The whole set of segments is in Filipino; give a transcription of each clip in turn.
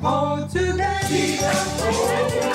CFO today.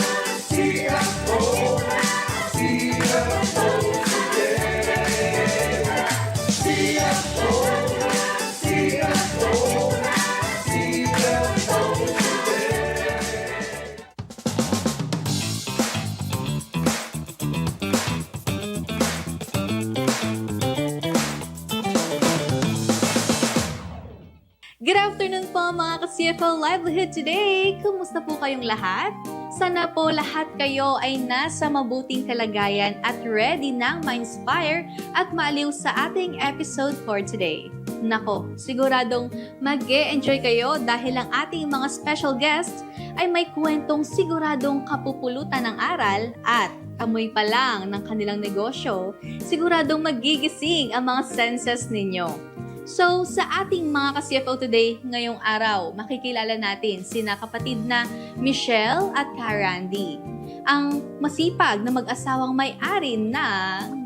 Po mga ka-CFL Livelihood today! Kumusta po kayong lahat? Sana po lahat kayo ay nasa mabuting kalagayan at ready nang ma-inspire at maaliw sa ating episode for today. Nako, siguradong mag enjoy kayo dahil ang ating mga special guests ay may kwentong siguradong kapupulutan ng aral at amoy pa lang ng kanilang negosyo, siguradong magigising ang mga senses ninyo. So, sa ating mga ka-CFO today ngayong araw, makikilala natin sina kapatid na Michelle at Karandi. Ang masipag na mag-asawang may-ari ng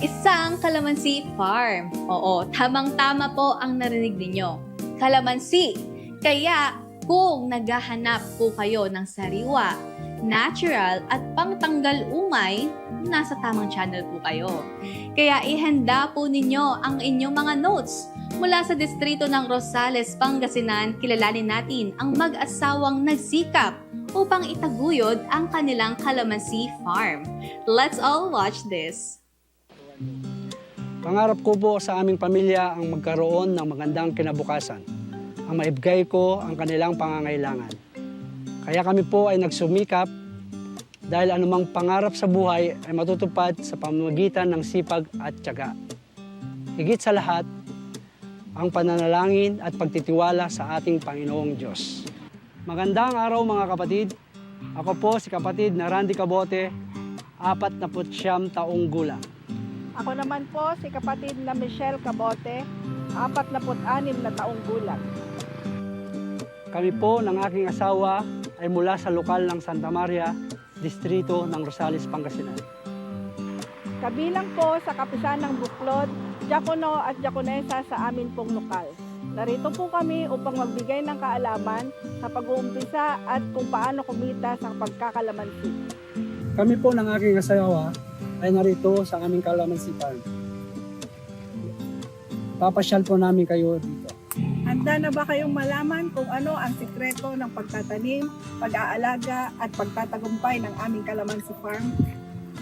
isang kalamansi farm. Oo, tamang-tama po ang narinig ninyo. Kalamansi. Kaya kung naghahanap po kayo ng sariwa, natural at pangtanggal umay, nasa tamang channel po kayo. Kaya ihanda po ninyo ang inyong mga notes. Mula sa distrito ng Rosales, Pangasinan, kilalanin natin ang mag-asawang nagsikap upang itaguyod ang kanilang kalamansi farm. Let's all watch this. Pangarap ko po sa aming pamilya ang magkaroon ng magandang kinabukasan. Ang maibigay ko ang kanilang pangangailangan. Kaya kami po ay nagsumikap dahil anumang pangarap sa buhay ay matutupad sa pamamagitan ng sipag at tiyaga. Higit sa lahat, ang pananalangin at pagtitiwala sa ating Panginoong Diyos. Magandang araw mga kapatid. Ako po si kapatid na Randy Cabote, apat na taong gulang. Ako naman po si kapatid na Michelle Cabote, 46 na taong gulang. Kami po ng aking asawa ay mula sa lokal ng Santa Maria, distrito ng Rosales, Pangasinan. Kabilang po sa kapisan ng Buklod, Diakono at Diakonesa sa amin pong lokal. Narito po kami upang magbigay ng kaalaman sa pag-uumpisa at kung paano kumita sa pagkakalamansi. Kami po ng aking asawa ay narito sa aming kalamansi farm. Papasyal po namin kayo dito. Handa na ba kayong malaman kung ano ang sikreto ng pagtatanim, pag-aalaga at pagtatagumpay ng aming kalamansi farm?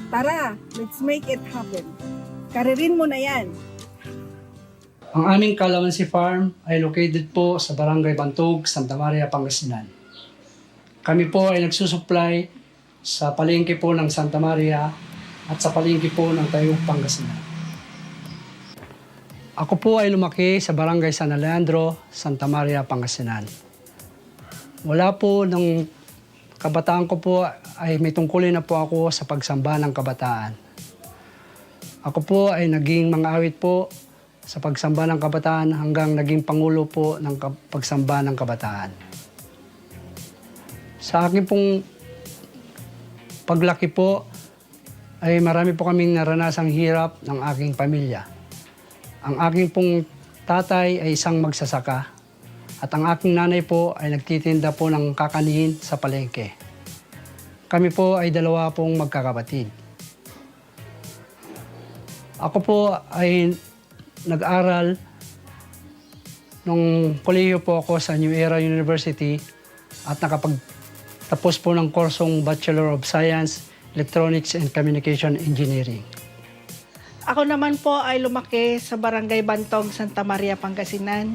Tara, let's make it happen. Karirin mo na yan. Ang aming kalamansi farm ay located po sa Barangay Bantog, Santa Maria, Pangasinan. Kami po ay nagsusupply sa palengke po ng Santa Maria at sa palengke po ng Tayog, Pangasinan. Ako po ay lumaki sa Barangay San Alejandro, Santa Maria, Pangasinan. Wala po ng kabataan ko po ay may tungkulin na po ako sa pagsamba ng kabataan. Ako po ay naging mga awit po sa pagsamba ng kabataan hanggang naging pangulo po ng pagsamba ng kabataan. Sa akin pong paglaki po ay marami po kaming naranasang hirap ng aking pamilya. Ang aking pong tatay ay isang magsasaka at ang aking nanay po ay nagtitinda po ng kakanihin sa palengke. Kami po ay dalawa pong magkakapatid. Ako po ay nag-aral nung kolehiyo po ako sa New Era University at nakapagtapos po ng kursong Bachelor of Science, Electronics and Communication Engineering. Ako naman po ay lumaki sa Barangay Bantog, Santa Maria, Pangasinan.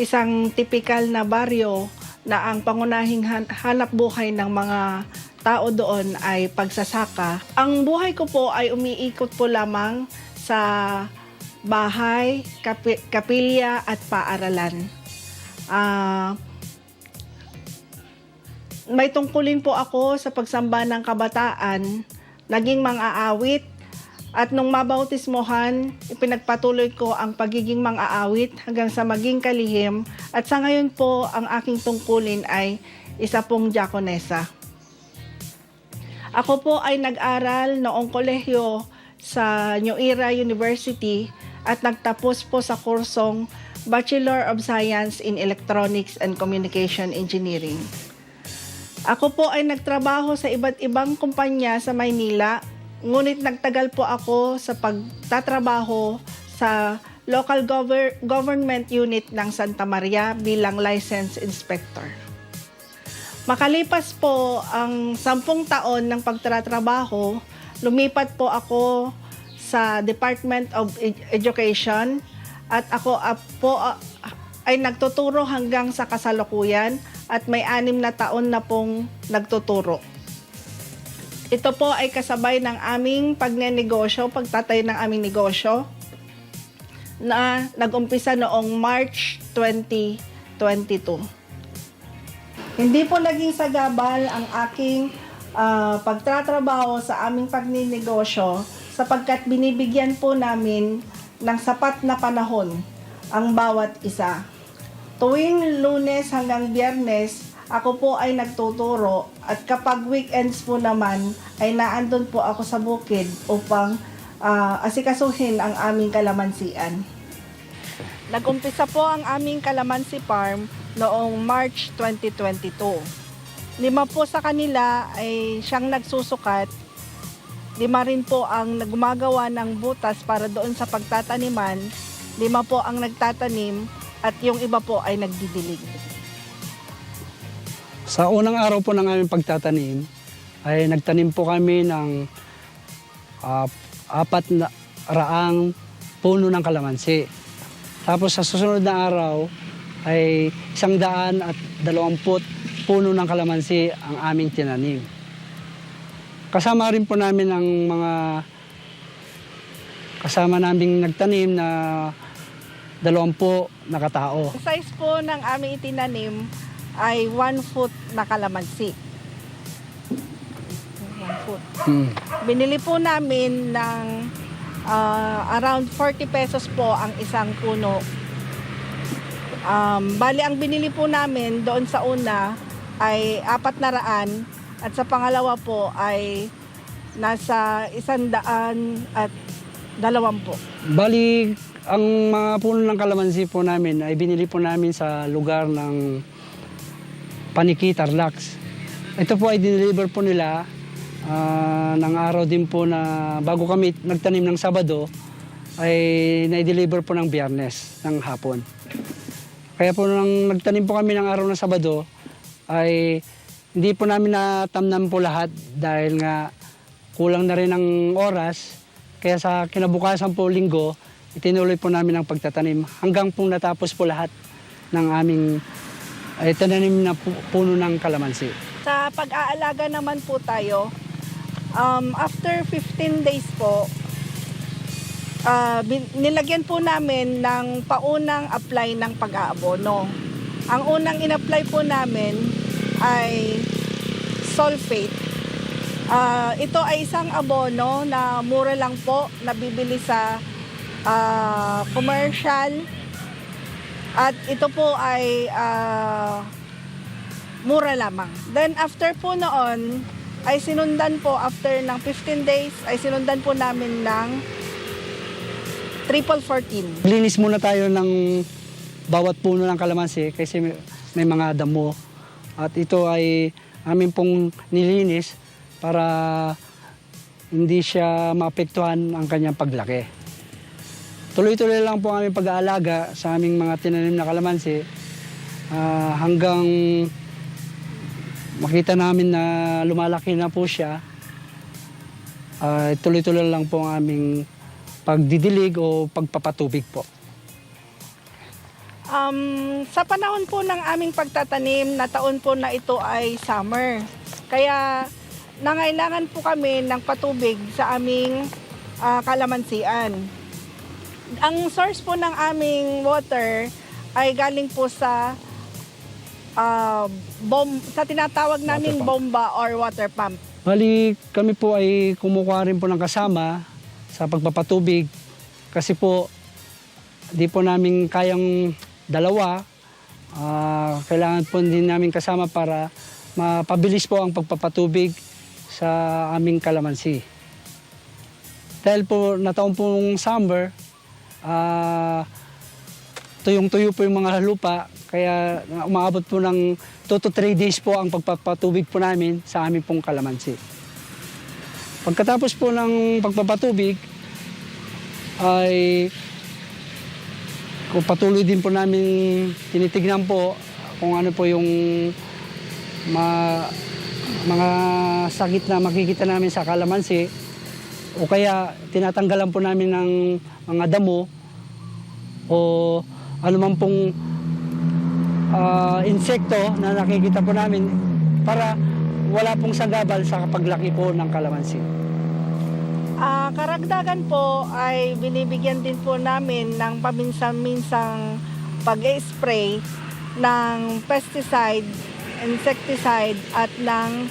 Isang tipikal na baryo na ang pangunahing han- hanap buhay ng mga tao doon ay pagsasaka. Ang buhay ko po ay umiikot po lamang sa bahay, kapi- kapilya at paaralan. Ah, may tungkulin po ako sa pagsamba ng kabataan, naging mang-aawit, at nung mabautismohan, ipinagpatuloy ko ang pagiging mang-aawit hanggang sa maging kalihim. At sa ngayon po, ang aking tungkulin ay isa pong diakonesa. Ako po ay nag-aral noong kolehiyo sa New Era University at nagtapos po sa kursong Bachelor of Science in Electronics and Communication Engineering. Ako po ay nagtrabaho sa iba't ibang kumpanya sa Maynila, ngunit nagtagal po ako sa pagtatrabaho sa local gover- government unit ng Santa Maria bilang license inspector. Makalipas po ang sampung taon ng pagtatrabaho, lumipat po ako sa Department of Ed- Education at ako ah, po ah, ay nagtuturo hanggang sa kasalukuyan at may anim na taon na pong nagtuturo. Ito po ay kasabay ng aming pagnenegosyo, pagtatayo ng aming negosyo na nag-umpisa noong March 2022. Hindi po naging sagabal ang aking ah, pagtatrabaho sa aming pagninegosyo sapagkat binibigyan po namin ng sapat na panahon ang bawat isa. Tuwing lunes hanggang biyernes, ako po ay nagtuturo at kapag weekends po naman ay naandun po ako sa bukid upang ah, asikasuhin ang aming kalamansian. Nagumpisa po ang aming kalamansi farm noong March 2022. Lima po sa kanila ay siyang nagsusukat. Lima rin po ang gumagawa ng butas para doon sa pagtataniman. Lima po ang nagtatanim at yung iba po ay nagdidilig. Sa unang araw po ng aming pagtatanim, ay nagtanim po kami ng ah, apat na raang puno ng kalamansi. Tapos sa susunod na araw ay isang daan at dalawamput puno ng kalamansi ang aming tinanim. Kasama rin po namin ang mga kasama naming nagtanim na dalawampu na katao. Size po ng aming itinanim ay 1 foot na kalamansi. 1 foot. Hmm. Binili po namin ng ah, around 40 pesos po ang isang puno. Um, bali, ang binili po namin doon sa una ay apat na raan at sa pangalawa po ay nasa isang daan at dalawampu. Bali, ang mga puno ng kalamansi po namin ay binili po namin sa lugar ng Paniki, Tarlac. Ito po ay dineliver po nila ah, ng araw din po na bago kami nagtanim ng Sabado ay na-deliver po ng Biyernes ng hapon. Kaya po nang nagtanim po kami ng araw ng Sabado ay hindi po namin natamnan po lahat dahil nga kulang na rin ang oras. Kaya sa kinabukasan po linggo, itinuloy po namin ang pagtatanim hanggang po natapos po lahat ng aming ay tananim na pu- puno ng kalamansi. Sa pag-aalaga naman po tayo, um, after 15 days po, bin- nilagyan po namin ng paunang apply ng pag-aabono. Ang unang in-apply po namin ay sulfate. Ah, ito ay isang abono na mura lang po, nabibili sa ah, commercial. At ito po ay ah, mura lamang. Then after po noon, ay sinundan po after ng 15 days, ay sinundan po namin ng triple 14. Linis muna tayo ng bawat puno ng kalamansi kasi may, may mga damo. At ito ay amin pong nilinis para hindi siya maapektuhan ang kanyang paglaki. Tuloy-tuloy lang po aming pag-aalaga sa aming mga tinanim na kalamansi ah, hanggang makita namin na lumalaki na po siya. Ah, tuloy-tuloy lang po ang aming pagdidilig o pagpapatubig po. Um, sa panahon po ng aming pagtatanim, na taon po na ito ay summer. Kaya nangailangan po kami ng patubig sa aming ah, kalamansian. Ang source po ng aming water ay galing po sa ah, bom sa tinatawag naming bomba or water pump. Bali, kami po ay kumukuha rin po ng kasama sa pagpapatubig kasi po di po namin kayang dalawa. Ah, kailangan po din namin kasama para mapabilis po ang pagpapatubig sa aming kalamansi. Dahil po nataon pong summer, ah, tuyong-tuyo po yung mga lupa, kaya umaabot po ng 2 to 3 days po ang pagpapatubig po namin sa aming pong kalamansi. Pagkatapos po ng pagpapatubig, ay kung patuloy din po namin tinitignan po kung ano po yung ma, mga sakit na makikita namin sa kalamansi o kaya tinatanggalan po namin ng mga damo o ano man pong ah, insekto na nakikita po namin para wala pong sagabal sa paglaki po ng kalamansi. Ah, karagdagan po ay binibigyan din po namin ng paminsan-minsang pag-spray ng pesticide, insecticide at ng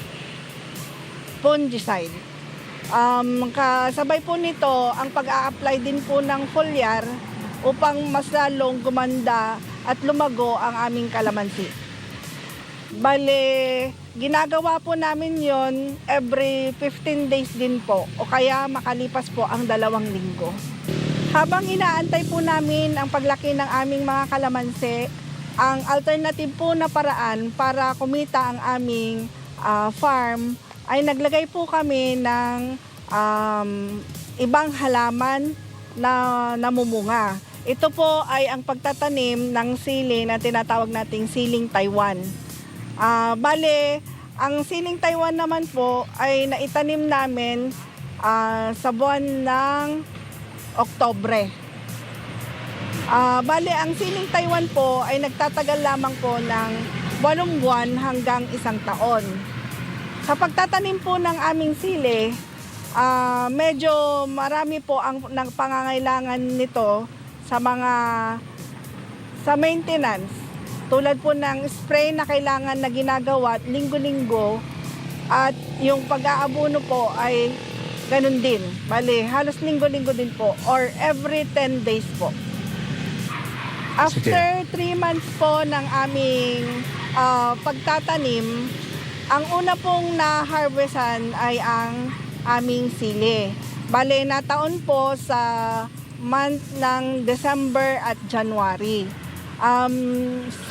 fungicide. Um, kasabay po nito ang pag-a-apply din po ng foliar upang mas lalong gumanda at lumago ang aming kalamansi. Bale, ginagawa po namin yon every 15 days din po o kaya makalipas po ang dalawang linggo. Habang inaantay po namin ang paglaki ng aming mga kalamansi, ang alternative po na paraan para kumita ang aming ah, farm ay naglagay po kami ng um, ibang halaman na namumunga. Ito po ay ang pagtatanim ng sili na tinatawag nating siling Taiwan. Ah, bale, ang siling Taiwan naman po ay naitanim namin ah, sa buwan ng Oktobre. Ah, bale, ang siling Taiwan po ay nagtatagal lamang po ng walong buwan hanggang isang taon. Sa pagtatanim po ng aming sili, ah, medyo marami po ang ng pangangailangan nito sa mga sa maintenance. Tulad po ng spray na kailangan na ginagawa linggo-linggo at yung pag-aabono po ay ganun din. Bali, halos linggo-linggo din po or every 10 days po. After 3 months po ng aming ah, pagtatanim, ang una pong na-harvestan ay ang aming sili. Bale, nataon po sa month ng December at January. Um,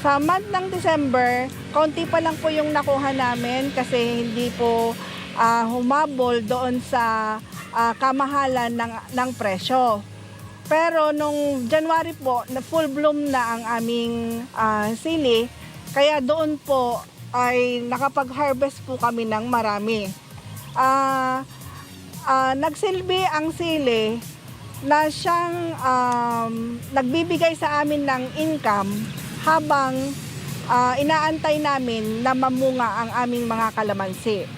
sa month ng December, konti pa lang po yung nakuha namin kasi hindi po ah, humabol doon sa ah, kamahalan ng, ng presyo. Pero nung January po, na full bloom na ang aming ah, sili, kaya doon po ay nakapag-harvest po kami ng marami. Ah, ah, nagsilbi ang sili na siyang um, nagbibigay sa amin ng income habang ah, inaantay namin na mamunga ang aming mga kalamansi.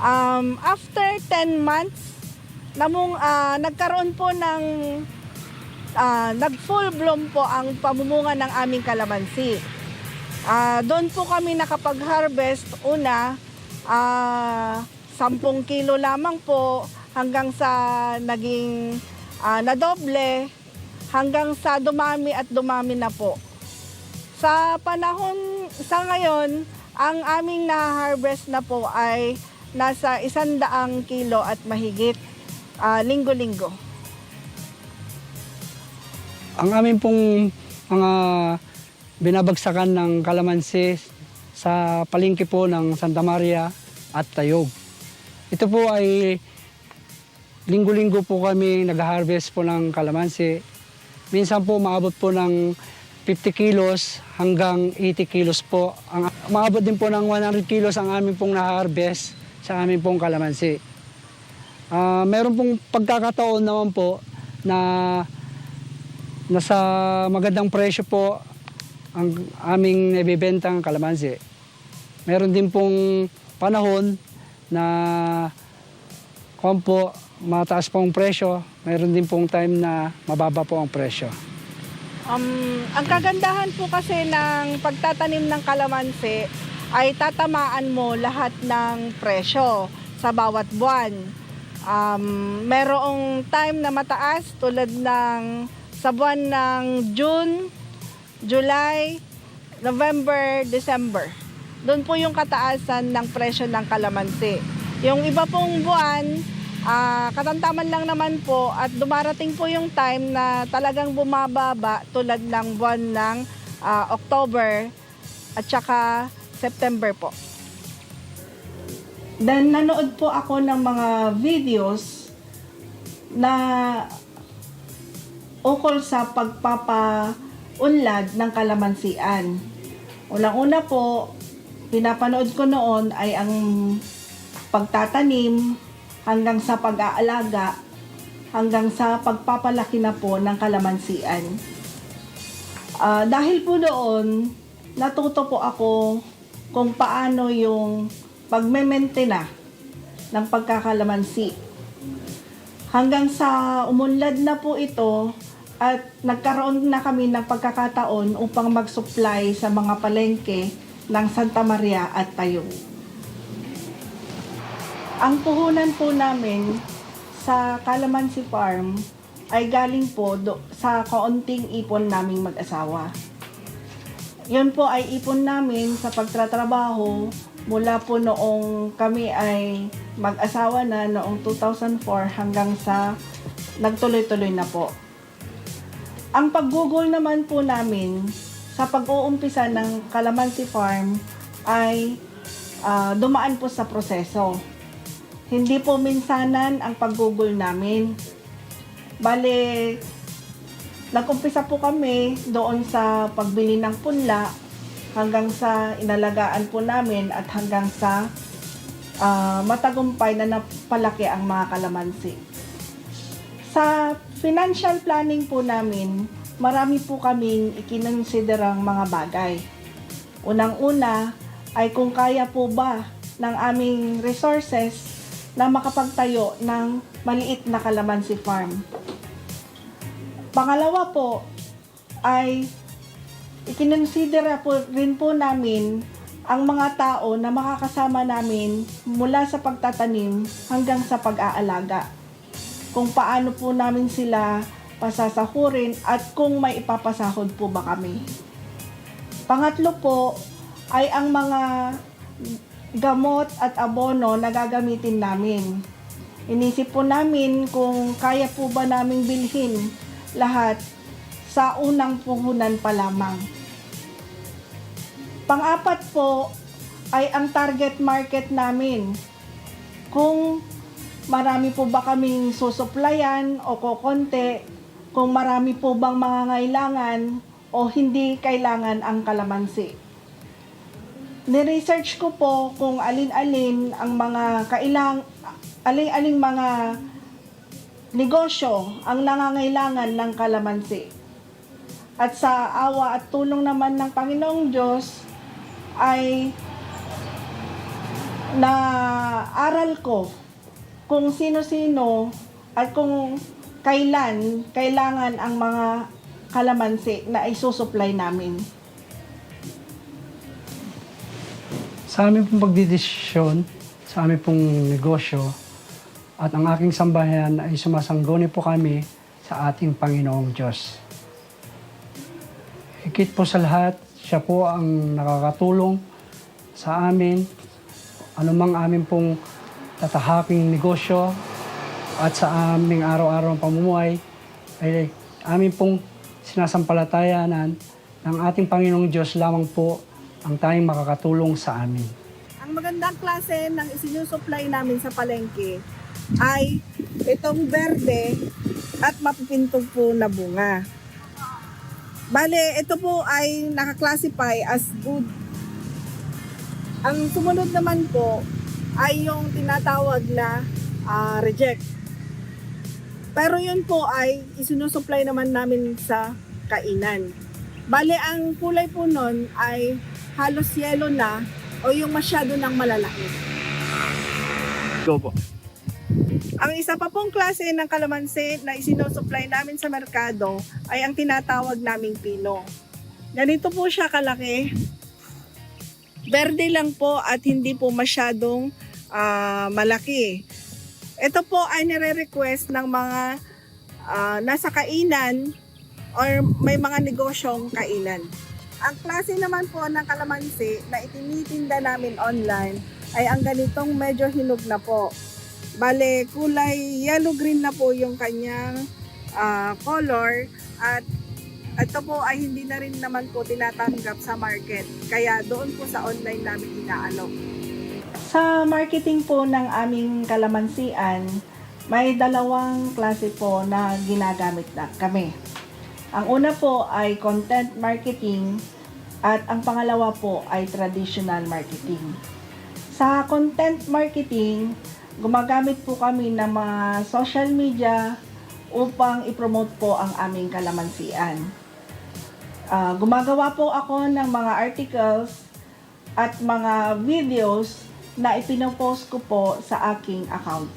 Um, after 10 months, namung ah, nagkaroon po ng ah, nag full bloom po ang pamumunga ng aming kalamansi. Ah, doon po kami nakapag-harvest una ah 10 kilo lamang po hanggang sa naging ah, nadoble hanggang sa dumami at dumami na po. Sa panahon sa ngayon, ang aming na-harvest na po ay nasa isandaang kilo at mahigit ah, linggo-linggo. Ang amin pong mga binabagsakan ng kalamansi sa palengke po ng Santa Maria at Tayog. Ito po ay linggo-linggo po kami nag-harvest po ng kalamansi. Minsan po maabot po ng 50 kilos hanggang 80 kilos po. Ang, maabot din po ng 100 kilos ang amin pong na-harvest sa amin pong kalamansi. Ah, meron pong pagkakataon naman po na nasa magandang presyo po ang aming nabibentang kalamansi. Meron din pong panahon na kung po mataas po ang presyo, meron din pong time na mababa po ang presyo. Um, ang kagandahan po kasi ng pagtatanim ng kalamansi ay tatamaan mo lahat ng presyo sa bawat buwan. Um, merong time na mataas tulad ng sa buwan ng June, July, November, December. Doon po yung kataasan ng presyo ng kalamansi. Yung iba pong buwan Ah, katantaman lang naman po at dumarating po yung time na talagang bumababa tulad ng buwan ng ah, October at saka September po. Then nanood po ako ng mga videos na ukol sa pagpapaunlad ng kalamansian. Unang-una po, pinapanood ko noon ay ang pagtatanim hanggang sa pag-aalaga hanggang sa pagpapalaki na po ng kalamansian. Ah, dahil po doon, natuto po ako kung paano yung pagme-maintain ng pagkakalamansi. Hanggang sa umunlad na po ito at nagkaroon na kami ng pagkakataon upang mag-supply sa mga palengke ng Santa Maria at Tayong. Ang puhunan po namin sa Calamansi Farm ay galing po do, sa kaunting ipon naming mag-asawa. Yun po ay ipon namin sa pagtatrabaho mula po noong kami ay mag-asawa na noong 2004 hanggang sa nagtuloy-tuloy na po. Ang paggugol naman po namin sa pag-uumpisa ng Calamansi Farm ay ah, dumaan po sa proseso. Hindi po minsanan ang paggugol namin. Bale, nag-umpisa po kami doon sa pagbili ng punla hanggang sa inalagaan po namin at hanggang sa ah, matagumpay na napalaki ang mga kalamansi. Sa financial planning po namin, marami po kaming ikinonsiderang mga bagay. Unang-una ay kung kaya po ba ng aming resources na makapagtayo ng maliit na kalamansi farm. Pangalawa po ay ikinonsidera po rin po namin ang mga tao na makakasama namin mula sa pagtatanim hanggang sa pag-aalaga. Kung paano po namin sila pasasahurin at kung may ipapasahod po ba kami. Pangatlo po ay ang mga gamot at abono na gagamitin namin. Inisip po namin kung kaya po ba naming bilhin lahat sa unang puhunan pa lamang. Pang-apat po ay ang target market namin. Kung marami po ba kaming susuplayan o kokonte, kung marami po bang mga ngailangan o hindi kailangan ang kalamansi. Ni-research ko po kung alin-alin ang mga kailang alin-aling mga negosyo ang nangangailangan ng kalamansi. At sa awa at tulong naman ng Panginoong Diyos ay na aral ko kung sino-sino at kung kailan kailangan ang mga kalamansi na isusupply namin. Sa aming pong pagdidesisyon, sa aming pong negosyo, at ang aking sambahayan ay sumasangguni po kami sa ating Panginoong Diyos. Higit po sa lahat, siya po ang nakakatulong sa amin, anumang amin pong tatahaking negosyo at sa aming araw-araw pamumuhay ay amin pong sinasampalatayanan ng ating Panginoong Diyos lamang po ang tayong makakatulong sa amin. Ang magandang klase ng isinusupply namin sa palengke ay itong berde at mapipintog po na bunga. Bale, ito po ay nakaklasify as good. Ang sumunod naman po ay yung tinatawag na ah, reject. Pero yun po ay isinusupply naman namin sa kainan. Bale, ang kulay po nun ay halos yellow na o yung masyado ng malalaki. Go po. Ang isa pa pong klase ng kalamansi na isinusupply namin sa merkado ay ang tinatawag naming pino. Ganito po siya kalaki. Berde lang po at hindi po masyadong ah, malaki. Ito po ay nire-request ng mga ah, nasa kainan or may mga negosyong kainan. Ang klase naman po ng kalamansi na itinitinda namin online ay ang ganitong medyo hinog na po. Bale, kulay yellow-green na po yung kanyang ah, color at ito po ay hindi na rin naman po tinatanggap sa market. Kaya doon po sa online namin inaalok. Sa marketing po ng aming kalamansian, may dalawang klase po na ginagamit na kami. Ang una po ay content marketing at ang pangalawa po ay traditional marketing. Sa content marketing, gumagamit po kami ng mga social media upang ipromote po ang aming kalamansian. Ah, gumagawa po ako ng mga articles at mga videos na ipinopost ko po sa aking account.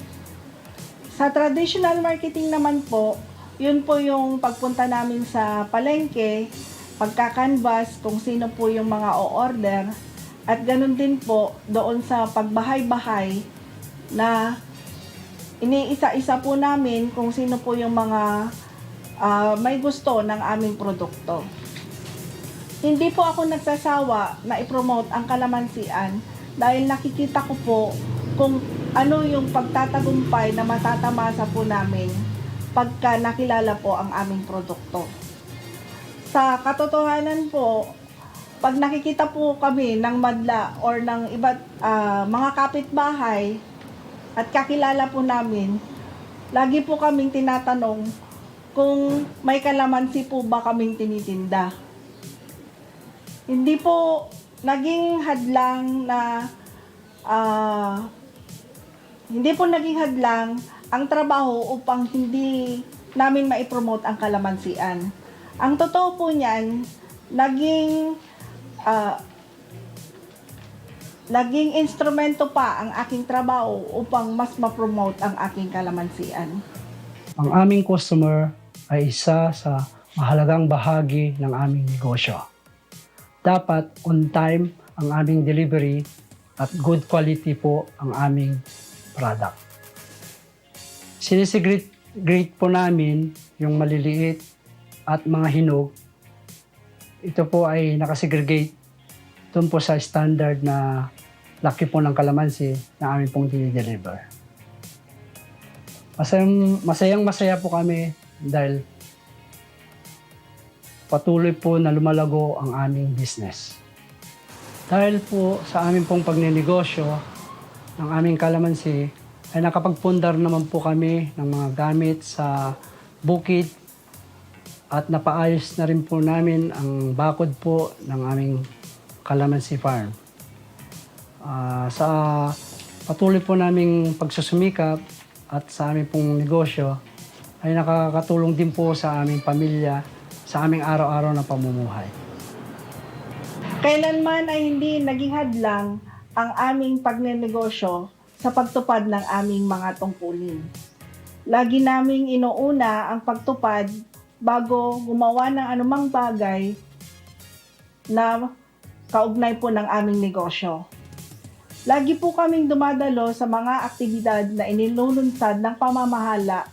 Sa traditional marketing naman po, yun po yung pagpunta namin sa palengke, pagka-canvas kung sino po yung mga o-order, at ganun din po doon sa pagbahay-bahay na iniisa-isa po namin kung sino po yung mga ah, may gusto ng aming produkto. Hindi po ako nagsasawa na i-promote ang kalamansian dahil nakikita ko po kung ano yung pagtatagumpay na matatamasa po namin pagka nakilala po ang aming produkto. Sa katotohanan po, pag nakikita po kami ng madla or ng iba't ah, mga kapitbahay at kakilala po namin, lagi po kaming tinatanong kung may kalamansi po ba kaming tinitinda. Hindi po naging hadlang na ah, hindi po naging hadlang ang trabaho upang hindi namin maipromote ang kalamansian. Ang totoo po niyan, naging ah, naging instrumento pa ang aking trabaho upang mas ma-promote ang aking kalamansian. Ang aming customer ay isa sa mahalagang bahagi ng aming negosyo. Dapat on time ang aming delivery at good quality po ang aming product. Sinisigreet grade po namin yung maliliit at mga hinog. Ito po ay nakasegregate doon po sa standard na laki po ng kalamansi na aming pong dinideliver. Masayang, masayang masaya po kami dahil patuloy po na lumalago ang aming business. Dahil po sa aming pong pagninegosyo ng aming kalamansi, ay nakapagpundar naman po kami ng mga gamit sa bukid at napaayos na rin po namin ang bakod po ng aming kalamansi farm. Ah, sa patuloy po naming pagsusumikap at sa aming pong negosyo ay nakakatulong din po sa aming pamilya sa aming araw-araw na pamumuhay. Kailanman ay hindi naging hadlang ang aming pagnenegosyo sa pagtupad ng aming mga tungkulin. Lagi naming inuuna ang pagtupad bago gumawa ng anumang bagay na kaugnay po ng aming negosyo. Lagi po kaming dumadalo sa mga aktibidad na inilulunsad ng pamamahala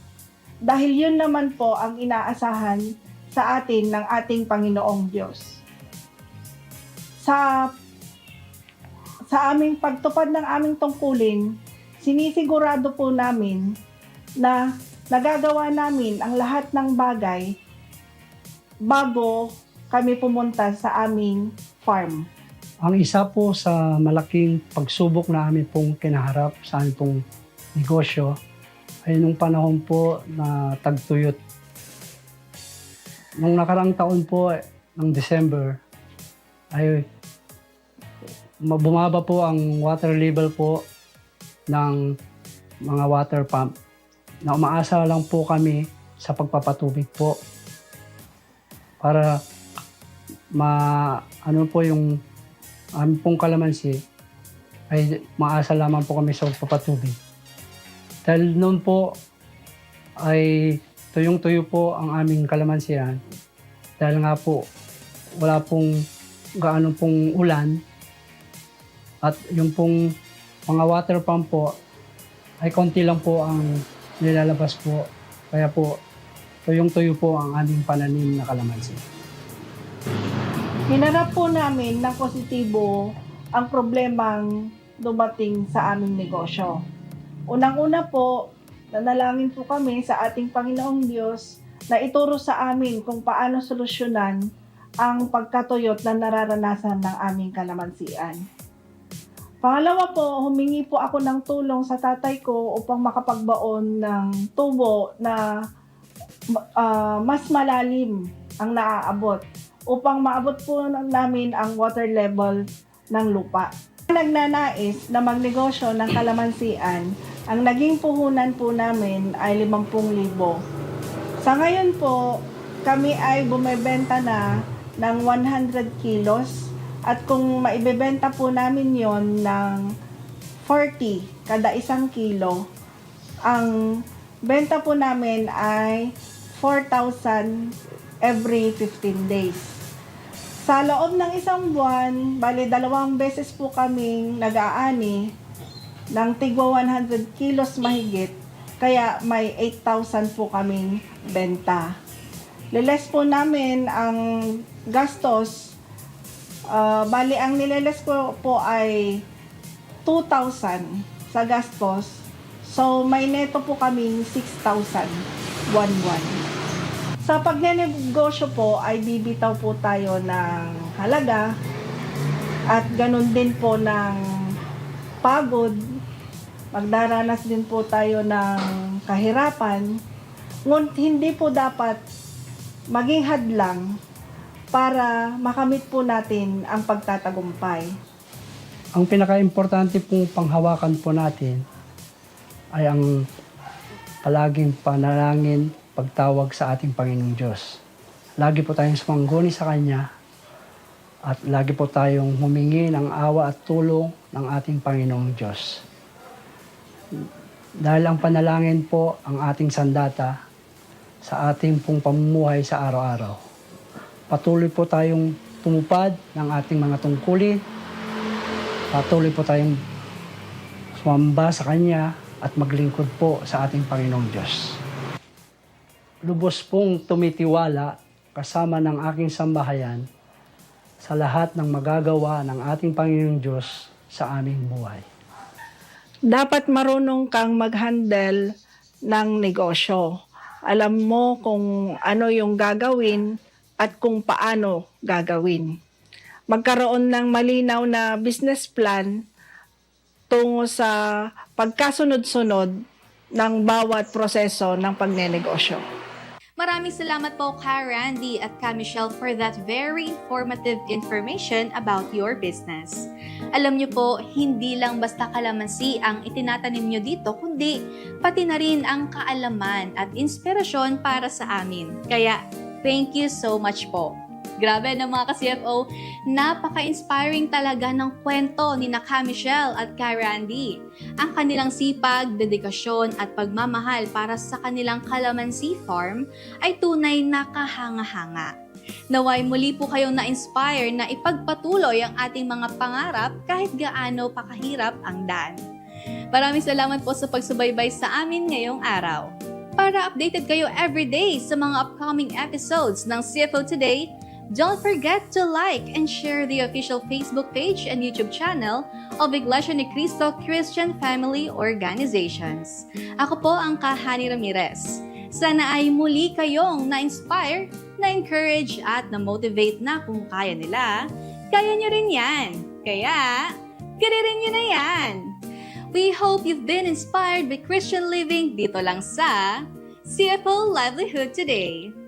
dahil yun naman po ang inaasahan sa atin ng ating Panginoong Diyos. Sa sa aming pagtupad ng aming tungkulin, sinisigurado po namin na nagagawa namin ang lahat ng bagay bago kami pumunta sa aming farm. Ang isa po sa malaking pagsubok na amin pong kinaharap sa aming pong negosyo ay nung panahon po na tagtuyot. Nung nakarang taon po ng December ay ma- bumaba po ang water level po ng mga water pump na umaasa lang po kami sa pagpapatubig po para ma ano po yung aming pong kalamansi ay maasa lamang po kami sa pagpapatubig. Dahil noon po ay tuyong-tuyo po ang aming kalamansiyan dahil nga po wala pong gaano pong ulan at yung pong mga water pump po ay konti lang po ang nilalabas po. Kaya po tuyong-tuyo po ang aming pananim na kalamansi. Hinarap po namin ng positibo ang problemang dumating sa aming negosyo. Unang-una po, nanalangin po kami sa ating Panginoong Diyos na ituro sa amin kung paano solusyonan ang pagkatuyot na nararanasan ng aming kalamansian. Pangalawa po, humingi po ako ng tulong sa tatay ko upang makapagbaon ng tubo na ah, mas malalim ang naaabot upang maabot po namin ang water level ng lupa. Nagnanais na magnegosyo ng kalamansian, ang naging puhunan po namin ay 50,000. Sa ngayon po, kami ay bumebenta na ng 100 kilos at kung maibebenta po namin yon ng 40 kada isang kilo, ang benta po namin ay 4,000 every 15 days. Sa loob ng isang buwan, bali dalawang beses po kaming nag-aani ng tigwa 100 kilos mahigit, kaya may 8,000 po kaming benta. Liles po namin ang gastos, ah, bali ang nileles ko po ay 2,000 sa gastos. So, may neto po kaming 6,000 buwan-buwan. Sa pagnenegosyo po ay bibitaw po tayo ng halaga at ganun din po ng pagod. Magdaranas din po tayo ng kahirapan. Ngunit hindi po dapat maging hadlang para makamit po natin ang pagtatagumpay. Ang pinaka-importante pong panghawakan po natin ay ang palaging panalangin, pagtawag sa ating Panginoong Diyos. Lagi po tayong sumangguni sa Kanya at lagi po tayong humingi ng awa at tulong ng ating Panginoong Diyos. Dahil ang panalangin po ang ating sandata sa ating pong pamumuhay sa araw-araw. Patuloy po tayong tumupad ng ating mga tungkulin. Patuloy po tayong sumamba sa Kanya at maglingkod po sa ating Panginoong Diyos. Lubos pong tumitiwala kasama ng aking sambahayan sa lahat ng magagawa ng ating Panginoong Diyos sa aming buhay. dapat marunong kang mag-handle ng negosyo. Alam mo kung ano yung gagawin at kung paano gagawin. Magkaroon ng malinaw na business plan tungo sa pagkasunod-sunod ng bawat proseso ng pagnenegosyo. Maraming salamat po ka Randy at ka Michelle for that very informative information about your business. Alam niyo po, hindi lang basta kalamansi ang itinatanim niyo dito, kundi pati na rin ang kaalaman at inspirasyon para sa amin. Kaya, thank you so much po. Grabe na mga ka-CFO, napaka-inspiring talaga ng kwento ni na Ka Michelle at Ka Randy. Ang kanilang sipag, dedikasyon at pagmamahal para sa kanilang kalamansi farm ay tunay na kahanga-hanga. Naway muli po kayong na-inspire na ipagpatuloy ang ating mga pangarap kahit gaano pakahirap ang daan. Maraming salamat po sa pagsubaybay sa amin ngayong araw. Para updated kayo everyday sa mga upcoming episodes ng CFO Today, don't forget to like and share the official Facebook page and YouTube channel of Iglesia ni Cristo Christian Family Organizations. Ako po ang Kahani Ramirez. Sana ay muli kayong na-inspire, na-encourage at na-motivate na kung kaya nila. Kaya nyo rin yan. Kaya, kaya rin nyo na yan. We hope you've been inspired by Christian living dito lang sa CFO Livelihood Today.